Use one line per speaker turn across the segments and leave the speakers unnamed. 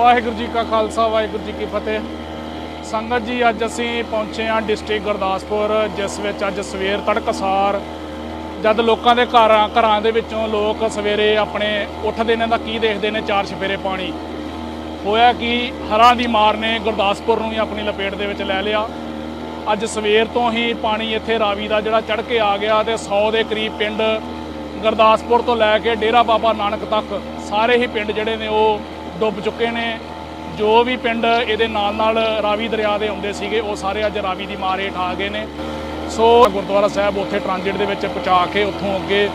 ਵਾਹਿਗੁਰੂ ਜੀ ਕਾ ਖਾਲਸਾ, ਵਾਹਿਗੁਰੂ ਜੀ ਕੀ ਫਤਿਹ। ਸੰਗਤ ਜੀ, ਅੱਜ ਅਸੀਂ ਪਹੁੰਚੇ ਹਾਂ ਡਿਸਟ੍ਰਿਕਟ ਗੁਰਦਾਸਪੁਰ, ਜਿਸ ਵਿੱਚ ਅੱਜ ਸਵੇਰ ਤੜਕਸਾਰ ਜਦ ਲੋਕਾਂ ਦੇ ਘਰਾਂ ਘਰਾਂ ਦੇ ਵਿੱਚੋਂ ਲੋਕ ਸਵੇਰੇ ਆਪਣੇ ਉੱਠਦੇ ਨੇ ਤਾਂ ਕੀ ਦੇਖਦੇ ਨੇ? ਚਾਰ ਛਫੇਰੇ ਪਾਣੀ। ਹੋਇਆ ਕਿ, ਹਰਾਂ ਦੀ ਮਾਰ ਨੇ ਗੁਰਦਾਸਪੁਰ ਨੂੰ ਹੀ ਆਪਣੀ ਲਪੇਟ ਦੇ ਵਿੱਚ ਲੈ ਲਿਆ। ਅੱਜ ਸਵੇਰ ਤੋਂ ਹੀ ਪਾਣੀ ਇੱਥੇ ਰਾਵੀ ਦਾ ਜਿਹੜਾ ਚੜ੍ਹ ਕੇ ਆ ਗਿਆ ਤੇ 100 ਦੇ ਕਰੀਬ ਪਿੰਡ ਗੁਰਦਾਸਪੁਰ ਤੋਂ ਲੈ ਕੇ ਡੇਰਾ ਬਾਬਾ ਨਾਨਕ ਤੱਕ ਸਾਰੇ ਹੀ ਪਿੰਡ ਜਿਹੜੇ ਨੇ ਉਹ ਡੁੱਬ ਚੁੱਕੇ ਨੇ। ਜੋ ਵੀ ਪਿੰਡ ਇਹਦੇ ਨਾਲ ਨਾਲ ਰਾਵੀ ਦਰਿਆ ਦੇ ਆਉਂਦੇ ਸੀਗੇ, ਉਹ ਸਾਰੇ ਅੱਜ ਰਾਵੀ ਦੀ ਮਾਰ ਹੇਠ ਆ ਗਏ ਨੇ। ਸੋ ਗੁਰਦੁਆਰਾ ਸਾਹਿਬ ਉੱਥੇ ਟ੍ਰਾਂਜਿਟ ਦੇ ਵਿੱਚ ਪਹੁੰਚਾ ਕੇ ਉੱਥੋਂ ਅੱਗੇ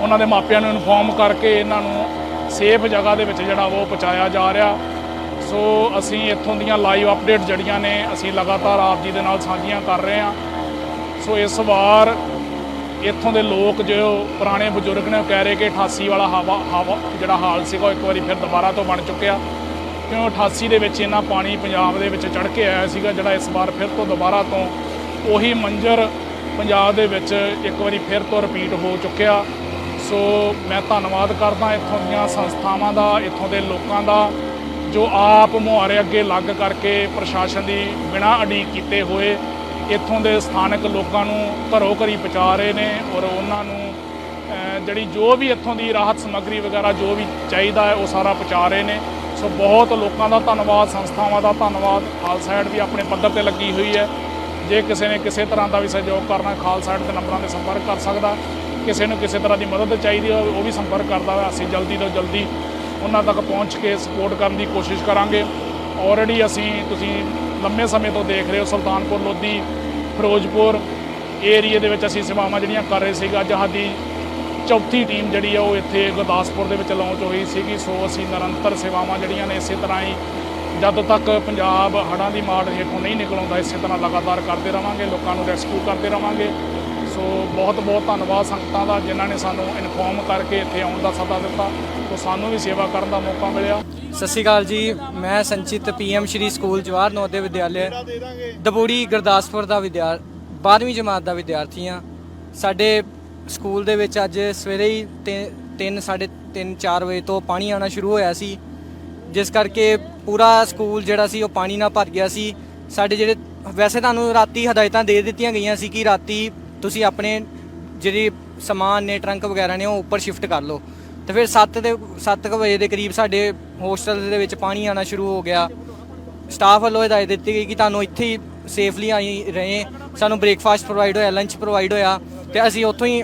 ਉਹਨਾਂ ਦੇ ਮਾਪਿਆਂ ਨੂੰ ਇਨਫੋਰਮ ਕਰਕੇ ਇਹਨਾਂ ਨੂੰ ਸੇਫ ਜਗ੍ਹਾ ਦੇ ਵਿੱਚ ਜਿਹੜਾ ਉਹ ਪਹੁੰਚਾਇਆ ਜਾ ਰਿਹਾ। ਸੋ ਅਸੀਂ ਇੱਥੋਂ ਦੀਆਂ ਲਾਈਵ ਅਪਡੇਟ ਜਿਹੜੀਆਂ ਨੇ, ਅਸੀਂ ਲਗਾਤਾਰ ਆਪ ਜੀ ਦੇ ਨਾਲ ਸਾਂਝੀਆਂ ਕਰ ਰਹੇ ਹਾਂ। ਸੋ ਇਸ ਵਾਰ ਇੱਥੋਂ ਦੇ ਲੋਕ ਜੋ ਪੁਰਾਣੇ ਬਜ਼ੁਰਗ ਨੇ ਉਹ ਕਹਿ ਰਹੇ ਕਿ 88 ਵਾਲਾ ਹਵਾ ਹਵਾ, ਜਿਹੜਾ ਹਾਲ ਸੀਗਾ, ਉਹ ਇੱਕ ਵਾਰੀ ਫਿਰ ਦੁਬਾਰਾ ਤੋਂ ਬਣ ਚੁੱਕਿਆ। ਕਿਉਂ 88 ਦੇ ਵਿੱਚ ਇੰਨਾ ਪਾਣੀ ਪੰਜਾਬ ਦੇ ਵਿੱਚ ਚੜ੍ਹ ਕੇ ਆਇਆ ਸੀਗਾ, ਜਿਹੜਾ ਇਸ ਵਾਰ ਫਿਰ ਤੋਂ ਦੁਬਾਰਾ ਤੋਂ ਉਹੀ ਮੰਜ਼ਰ ਪੰਜਾਬ ਦੇ ਵਿੱਚ ਇੱਕ ਵਾਰੀ ਫਿਰ ਤੋਂ ਰਿਪੀਟ ਹੋ ਚੁੱਕਿਆ। ਸੋ ਮੈਂ ਧੰਨਵਾਦ ਕਰਦਾ ਇੱਥੋਂ ਦੀਆਂ ਸੰਸਥਾਵਾਂ ਦਾ, ਇੱਥੋਂ ਦੇ ਲੋਕਾਂ ਦਾ, ਜੋ ਆਪ ਮੁਹਾਰੇ ਅੱਗੇ ਲੱਗ ਕਰਕੇ ਪ੍ਰਸ਼ਾਸਨ ਦੀ ਬਿਨਾਂ ਅਡੀਕ ਕੀਤੇ ਹੋਏ ਇੱਥੋਂ ਦੇ ਸਥਾਨਕ ਲੋਕਾਂ ਨੂੰ ਘਰੋ ਘਰੀ ਪਹੁੰਚਾ ਰਹੇ ਨੇ ਔਰ ਉਹਨਾਂ ਨੂੰ ਜਿਹੜੀ ਜੋ ਵੀ ਇੱਥੋਂ ਦੀ ਰਾਹਤ ਸਮੱਗਰੀ ਵਗੈਰਾ ਜੋ ਵੀ ਚਾਹੀਦਾ ਹੈ ਉਹ ਸਾਰਾ ਪਹੁੰਚਾ ਰਹੇ ਨੇ। ਸੋ ਬਹੁਤ ਲੋਕਾਂ ਦਾ ਧੰਨਵਾਦ, ਸੰਸਥਾਵਾਂ ਦਾ ਧੰਨਵਾਦ। ਖਾਲਸਾ ਐਡ ਵੀ ਆਪਣੇ ਪੱਧਰ ਤੇ ਲੱਗੀ ਹੋਈ ਹੈ। ਜੇ ਕਿਸੇ ਨੇ ਕਿਸੇ ਤਰ੍ਹਾਂ ਦਾ ਵੀ ਸਹਿਯੋਗ ਕਰਨਾ, ਖਾਲਸਾ ਐਡ ਦੇ ਨੰਬਰਾਂ ਤੇ ਸੰਪਰਕ ਕਰ ਸਕਦਾ। ਕਿਸੇ ਨੂੰ ਕਿਸੇ ਤਰ੍ਹਾਂ ਦੀ ਮਦਦ ਚਾਹੀਦੀ ਹੋਵੇ ਉਹ ਵੀ ਸੰਪਰਕ ਕਰਦਾ ਹੈ ਅਸੀਂ ਜਲਦੀ ਤੋਂ ਜਲਦੀ ਉਹਨਾਂ ਤੱਕ ਪਹੁੰਚ ਕੇ ਸਪੋਰਟ ਕਰਨ ਦੀ ਕੋਸ਼ਿਸ਼ ਕਰਾਂਗੇ। ਆਲਰੇਡੀ ਅਸੀਂ, ਤੁਸੀਂ ਲੰਮੇ ਸਮੇਂ ਤੋਂ ਦੇਖ ਰਹੇ ਹੋ ਸੁਲਤਾਨਪੁਰ, ਲੋਧੀ, ਫਿਰੋਜ਼ਪੁਰ ਏਰੀਏ ਦੇ ਵਿੱਚ ਅਸੀਂ ਸੇਵਾਵਾਂ ਜਿਹੜੀਆਂ ਕਰ ਰਹੇ ਸੀਗਾ। ਅੱਜ ਸਾਡੀ ਚੌਥੀ ਟੀਮ ਜਿਹੜੀ ਆ ਉਹ ਇੱਥੇ ਗੁਰਦਾਸਪੁਰ ਦੇ ਵਿੱਚ ਲਾਂਚ ਹੋਈ ਸੀਗੀ। ਸੋ ਅਸੀਂ ਨਿਰੰਤਰ ਸੇਵਾਵਾਂ ਜਿਹੜੀਆਂ ਨੇ ਇਸੇ ਤਰ੍ਹਾਂ ਹੀ ਜਦ ਤੱਕ ਪੰਜਾਬ ਹੜ੍ਹਾਂ ਦੀ ਮਾਰ ਹੇਠੋਂ ਨਹੀਂ ਨਿਕਲ ਆਉਂਦਾ ਇਸੇ ਤਰ੍ਹਾਂ ਲਗਾਤਾਰ ਕਰਦੇ ਰਵਾਂਗੇ, ਲੋਕਾਂ ਨੂੰ ਰੈਸਕਿਊ ਕਰਦੇ ਰਵਾਂਗੇ। ਸੋ ਬਹੁਤ ਬਹੁਤ ਧੰਨਵਾਦ ਸੰਗਤਾਂ ਦਾ ਜਿਨ੍ਹਾਂ ਨੇ ਸਾਨੂੰ ਇਨਫੋਰਮ ਕਰਕੇ ਇੱਥੇ ਆਉਣ ਦਾ ਸੱਦਾ ਦਿੱਤਾ। ਸੋ ਸਾਨੂੰ ਵੀ ਸੇਵਾ ਕਰਨ ਦਾ ਮੌਕਾ ਮਿਲਿਆ।
ਸਤਿ ਸ਼੍ਰੀ ਅਕਾਲ ਜੀ। ਮੈਂ ਸੰਚਿਤ ਪੀਐਮ ਸ਼੍ਰੀ ਸਕੂਲ ਜਵਾਹਰ ਨਵੋਦਿਆ ਵਿਦਿਆਲਿਆ, ਦਬੂੜੀ ਗੁਰਦਾਸਪੁਰ ਦਾ ਵਿਦਿਆਰ 12ਵੀਂ ਜਮਾਤ ਦਾ ਵਿਦਿਆਰਥੀ ਹਾਂ ਸਾਡੇ ਸਕੂਲ ਦੇ ਵਿੱਚ ਅੱਜ ਸਵੇਰੇ ਹੀ 3 3:30 4 ਵਜੇ ਤੋਂ ਪਾਣੀ ਆਉਣਾ ਸ਼ੁਰੂ ਹੋਇਆ ਸੀ। ਜਿਸ ਕਰਕੇ ਪੂਰਾ ਸਕੂਲ ਜਿਹੜਾ ਸੀ, ਉਹ ਪਾਣੀ ਨਾਲ ਭਰ ਗਿਆ ਸੀ। ਸਾਡੇ ਜਿਹੜੇ, ਵੈਸੇ ਤੁਹਾਨੂੰ ਰਾਤੀ ਹਦਾਇਤਾਂ ਦੇ ਦਿੱਤੀਆਂ ਗਈਆਂ ਸੀ ਕਿ ਰਾਤੀ ਤੁਸੀਂ ਆਪਣੇ ਜਿਹੜੀ ਸਮਾਨ ਨੇ, ਟਰੰਕ ਵਗੈਰਾ ਨੇ, ਉਹ ਉੱਪਰ ਸ਼ਿਫਟ ਕਰ ਲਓ। ਤੇ ਫਿਰ 7 ਦੇ 7 ਵਜੇ ਦੇ ਕਰੀਬ ਸਾਡੇ ਹੋਸਟਲ ਦੇ ਵਿੱਚ ਪਾਣੀ ਆਣਾ ਸ਼ੁਰੂ ਹੋ ਗਿਆ। ਸਟਾਫ ਵੱਲੋਂ ਹਦਾਇਤ ਦਿੱਤੀ ਗਈ ਕਿ ਤੁਹਾਨੂੰ ਇੱਥੇ ਹੀ ਸੇਫਲੀ ਆਈ ਰਹੇ। ਸਾਨੂੰ ਬ੍ਰੇਕਫਾਸਟ ਪ੍ਰੋਵਾਈਡ ਹੋਇਆ ਲੰਚ ਪ੍ਰੋਵਾਈਡ ਹੋਇਆ ਤੇ ਅਸੀਂ ਉੱਥੋਂ ਹੀ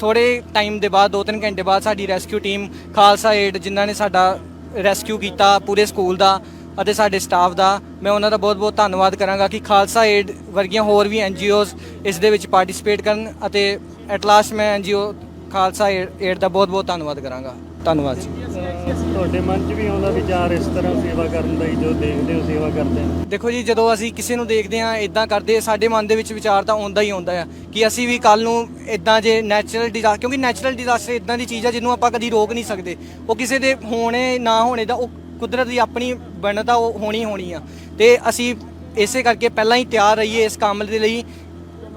ਥੋੜੇ ਟਾਈਮ ਦੇ ਬਾਅਦ 2-3 ਘੰਟੇ ਬਾਅਦ ਸਾਡੀ ਰੈਸਕਿਊ ਟੀਮ ਖਾਲਸਾ ਏਡ ਜਿਨ੍ਹਾਂ ਨੇ ਸਾਡਾ ਰੈਸਕਿਊ ਕੀਤਾ ਪੂਰੇ ਸਕੂਲ ਦਾ ਅਤੇ ਸਾਡੇ ਸਟਾਫ ਦਾ, ਮੈਂ ਉਹਨਾਂ ਦਾ ਬਹੁਤ-ਬਹੁਤ ਧੰਨਵਾਦ ਕਰਾਂਗਾ ਕਿ ਖਾਲਸਾ ਏਡ ਵਰਗੀਆਂ ਹੋਰ ਵੀ ਐਨਜੀਓਜ਼ ਇਸ ਦੇ ਵਿੱਚ ਪਾਰਟਿਸਿਪੇਟ ਕਰਨ ਅਤੇ ਐਟ ਲਾਸਟ ਮੈਂ ਐਨਜੀਓ ਖਾਲਸਾ ਏਡ ਦਾ ਬਹੁਤ-ਬਹੁਤ ਧੰਨਵਾਦ ਕਰਾਂਗਾ। ਧੰਨਵਾਦ ਜੀ।
ਤੁਹਾਡੇ ਮਨ 'ਚ ਵੀ ਆਉਂਦਾ ਵਿਚਾਰ ਇਸ ਤਰ੍ਹਾਂ ਸੇਵਾ ਕਰਨ ਦਾ ਹੀ ਜੋ ਦੇਖਦੇ ਹੋ ਸੇਵਾ ਕਰਦੇ ਹੋ?
ਦੇਖੋ ਜੀ ਜਦੋਂ ਅਸੀਂ ਕਿਸੇ ਨੂੰ ਦੇਖਦੇ ਹਾਂ ਇਦਾਂ ਕਰਦੇ ਸਾਡੇ ਮਨ ਦੇ ਵਿੱਚ ਵਿਚਾਰ ਤਾਂ ਆਉਂਦਾ ਹੀ ਆਉਂਦਾ ਆ ਕਿ ਅਸੀਂ ਵੀ ਕੱਲ ਨੂੰ ਇਦਾਂ ਜੇ ਨੈਚੁਰਲ ਡਿਜ਼ਾਸਟਰ ਕਿਉਂਕਿ ਨੈਚੁਰਲ ਡਿਜ਼ਾਸਟਰ ਇਦਾਂ ਦੀ ਚੀਜ਼ ਆ ਜਿਹਨੂੰ ਆਪਾਂ ਕਦੀ ਰੋਕ ਨਹੀਂ ਸਕਦੇ। ਉਹ ਕਿਸੇ ਦੇ ਹੋਣੇ ਨਾ ਹੋਣੇ ਦਾ ਉਹ ਕੁਦਰਤ ਦੀ ਆਪਣੀ ਬਣਦਾ ਉਹ ਹੋਣੀ ਹੋਣੀ ਆ। ਤੇ ਅਸੀਂ ਇਸੇ ਕਰਕੇ ਪਹਿਲਾਂ ਹੀ ਤਿਆਰ ਰਹੀਏ ਇਸ ਕੰਮ ਦੇ ਲਈ।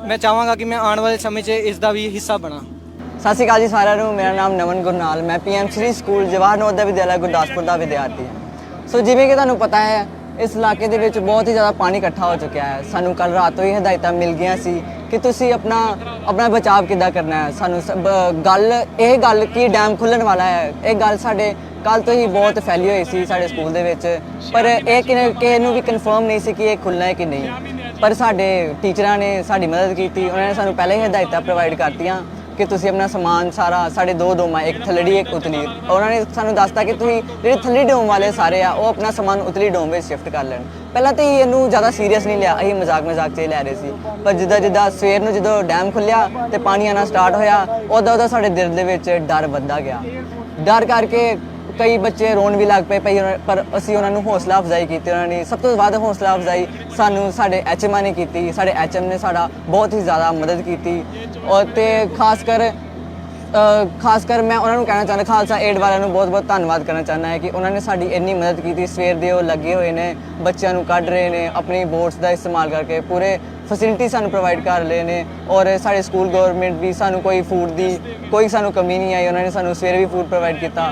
ਮੈਂ ਚਾਹਾਂਗਾ ਕਿ ਮੈਂ ਆਉਣ ਵਾਲੇ ਸਮੇਂ 'ਚ ਇਸ ਦਾ ਵੀ ਹਿੱਸਾ ਬਣਾ।
ਸਤਿ ਸ਼੍ਰੀ ਅਕਾਲ ਜੀ ਸਾਰਿਆਂ ਨੂੰ, ਮੇਰਾ ਨਾਮ ਨਮਨ ਗੁਰਨਾਲ, ਮੈਂ ਪੀਐਮ ਸ਼੍ਰੀ ਸਕੂਲ ਜਵਾਹਰ ਨਵੋਦਿਆ ਵਿਦਿਆਲਿਆ ਗੁਰਦਾਸਪੁਰ ਦਾ ਵਿਦਿਆਰਥੀ ਹਾਂ। ਸੋ ਜਿਵੇਂ ਕਿ ਤੁਹਾਨੂੰ ਪਤਾ ਹੈ, ਇਸ ਇਲਾਕੇ ਦੇ ਵਿੱਚ ਬਹੁਤ ਹੀ ਜ਼ਿਆਦਾ ਪਾਣੀ ਇਕੱਠਾ ਹੋ ਚੁੱਕਿਆ ਹੈ। ਸਾਨੂੰ ਕੱਲ ਰਾਤ ਤੋਂ ਹੀ ਹਦਾਇਤਾਂ ਮਿਲ ਗਈਆਂ ਸੀ ਕਿ ਤੁਸੀਂ ਆਪਣਾ ਆਪਣਾ ਬਚਾਅ ਕਿੱਦਾਂ ਕਰਨਾ ਹੈ। ਸਾਨੂੰ ਸ- ਗੱਲ, ਇਹ ਗੱਲ ਕਿ ਡੈਮ ਖੁੱਲਣ ਵਾਲਾ ਹੈ, ਇਹ ਗੱਲ ਸਾਡੇ ਕੱਲ ਤੋਂ ਹੀ ਬਹੁਤ ਫੈਲੀ ਹੋਈ ਸੀ ਸਾਡੇ ਸਕੂਲ ਦੇ ਵਿੱਚ। ਪਰ ਇਹ ਕਿਨੇ, ਕਿਸੇ ਨੂੰ ਵੀ ਕਨਫਰਮ ਨਹੀਂ ਸੀ ਕਿ ਇਹ ਖੁੱਲਣਾ ਹੈ ਕਿ ਨਹੀਂ। ਪਰ ਸਾਡੇ ਟੀਚਰਾਂ ਨੇ ਸਾਡੀ ਮਦਦ ਕੀਤੀ, ਉਹਨਾਂ ਨੇ ਸਾਨੂੰ ਪਹਿਲਾਂ ਹੀ ਹਦਾਇਤਾਂ ਪ੍ਰੋਵਾਈਡ ਕਰਤੀਆਂ। ਕਿ ਤੁਸੀਂ ਆਪਣਾ ਸਮਾਨ ਸਾਰਾ ਸਾਡੇ ਦੋ ਡੋਮਾਂ, ਇੱਕ ਥੱਲੜੀ ਇੱਕ ਉਤਲੀ। ਉਹਨਾਂ ਨੇ ਸਾਨੂੰ ਦੱਸਤਾ ਕਿ ਤੁਸੀਂ ਜਿਹੜੇ ਥੱਲੜੀ ਡੋਮ ਵਾਲੇ ਸਾਰੇ ਆ, ਉਹ ਆਪਣਾ ਸਮਾਨ ਉਤਲੀ ਡੋਮ ਵਿੱਚ ਸ਼ਿਫਟ ਕਰ ਲੈਣ। ਪਹਿਲਾਂ ਤਾਂ ਇਹਨੂੰ ਜ਼ਿਆਦਾ ਸੀਰੀਅਸ ਨਹੀਂ ਲਿਆ, ਅਸੀਂ ਮਜ਼ਾਕ ਮਜ਼ਾਕ 'ਚ ਲੈ ਰਹੇ ਸੀ। ਪਰ ਜਿੱਦਾਂ ਜਿੱਦਾਂ ਸਵੇਰ ਨੂੰ ਜਦੋਂ ਡੈਮ ਖੁੱਲਿਆ ਤੇ ਪਾਣੀ ਆਣਾ ਸਟਾਰਟ ਹੋਇਆ, ਉਦੋਂ ਉਦੋਂ ਸਾਡੇ ਦਿਲ ਦੇ ਵਿੱਚ ਡਰ ਵੱਧਦਾ ਗਿਆ। ਡਰ ਕਰਕੇ ਕਈ ਬੱਚੇ ਰੋਣ ਵੀ ਲੱਗ ਪਏ ਪਈ ਉਹਨਾਂ- ਪਰ ਅਸੀਂ ਉਹਨਾਂ ਨੂੰ ਹੌਸਲਾ ਅਫਜ਼ਾਈ ਕੀਤੀ, ਉਹਨਾਂ ਨੇ ਸਭ ਤੋਂ ਵੱਧ ਹੌਸਲਾ ਅਫਜ਼ਾਈ ਸਾਨੂੰ ਸਾਡੇ ਐਚਐਮ ਨੇ ਕੀਤੀ, ਸਾਡੇ ਐਚਐਮ ਨੇ ਸਾਡਾ ਬਹੁਤ ਹੀ ਜ਼ਿਆਦਾ ਮਦਦ ਕੀਤੀ ਔਰ ਤੇ ਖਾਸ ਕਰ ਖਾਸ ਕਰ ਮੈਂ ਉਹਨਾਂ ਨੂੰ ਕਹਿਣਾ ਚਾਹੁੰਦਾ, ਖਾਲਸਾ ਏਡ ਵਾਲਿਆਂ ਨੂੰ ਬਹੁਤ ਬਹੁਤ ਧੰਨਵਾਦ ਕਰਨਾ ਚਾਹੁੰਦਾ ਹੈ ਕਿ ਉਹਨਾਂ ਨੇ ਸਾਡੀ ਇੰਨੀ ਮਦਦ ਕੀਤੀ, ਸਵੇਰ ਦੇ ਉਹ ਲੱਗੇ ਹੋਏ ਨੇ, ਬੱਚਿਆਂ ਨੂੰ ਕੱਢ ਰਹੇ ਨੇ, ਆਪਣੀ ਬੋਟਸ ਦਾ ਇਸਤੇਮਾਲ ਕਰਕੇ ਪੂਰੇ ਫੈਸਿਲਿਟੀ ਸਾਨੂੰ ਪ੍ਰੋਵਾਈਡ ਕਰ ਰਹੇ ਨੇ ਔਰ ਸਾਡੇ ਸਕੂਲ ਗਵਰਨਮੈਂਟ ਵੀ ਸਾਨੂੰ ਕੋਈ ਫੂਡ ਦੀ ਕੋਈ ਸਾਨੂੰ ਕਮੀ ਨਹੀਂ ਆਈ, ਉਹਨਾਂ ਨੇ ਸਾਨੂੰ ਸਵੇਰੇ ਵੀ ਫੂਡ ਪ੍ਰੋਵਾਈਡ ਕੀਤਾ।